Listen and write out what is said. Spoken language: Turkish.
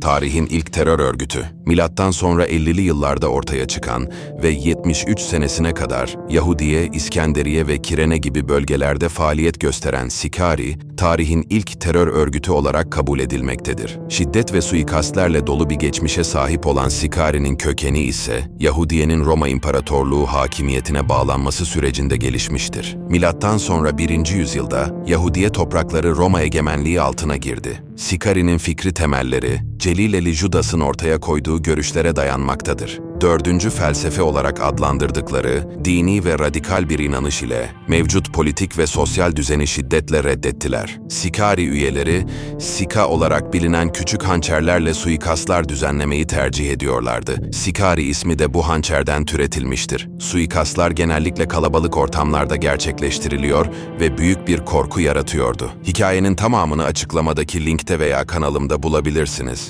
tarihin ilk terör örgütü. Milattan sonra 50'li yıllarda ortaya çıkan ve 73 senesine kadar Yahudiye, İskenderiye ve Kirene gibi bölgelerde faaliyet gösteren Sikari, tarihin ilk terör örgütü olarak kabul edilmektedir. Şiddet ve suikastlerle dolu bir geçmişe sahip olan Sikari'nin kökeni ise Yahudiye'nin Roma İmparatorluğu hakimiyetine bağlanması sürecinde gelişmiştir. Milattan sonra 1. yüzyılda Yahudiye toprakları Roma egemenliği altına girdi. Sikari'nin fikri temelleri, Celileli Judas'ın ortaya koyduğu görüşlere dayanmaktadır. Dördüncü felsefe olarak adlandırdıkları dini ve radikal bir inanış ile mevcut politik ve sosyal düzeni şiddetle reddettiler. Sikari üyeleri, Sika olarak bilinen küçük hançerlerle suikastlar düzenlemeyi tercih ediyorlardı. Sikari ismi de bu hançerden türetilmiştir. Suikastlar genellikle kalabalık ortamlarda gerçekleştiriliyor ve büyük bir korku yaratıyordu. Hikayenin tamamını açıklamadaki linkte veya kanalımda bulabilirsiniz.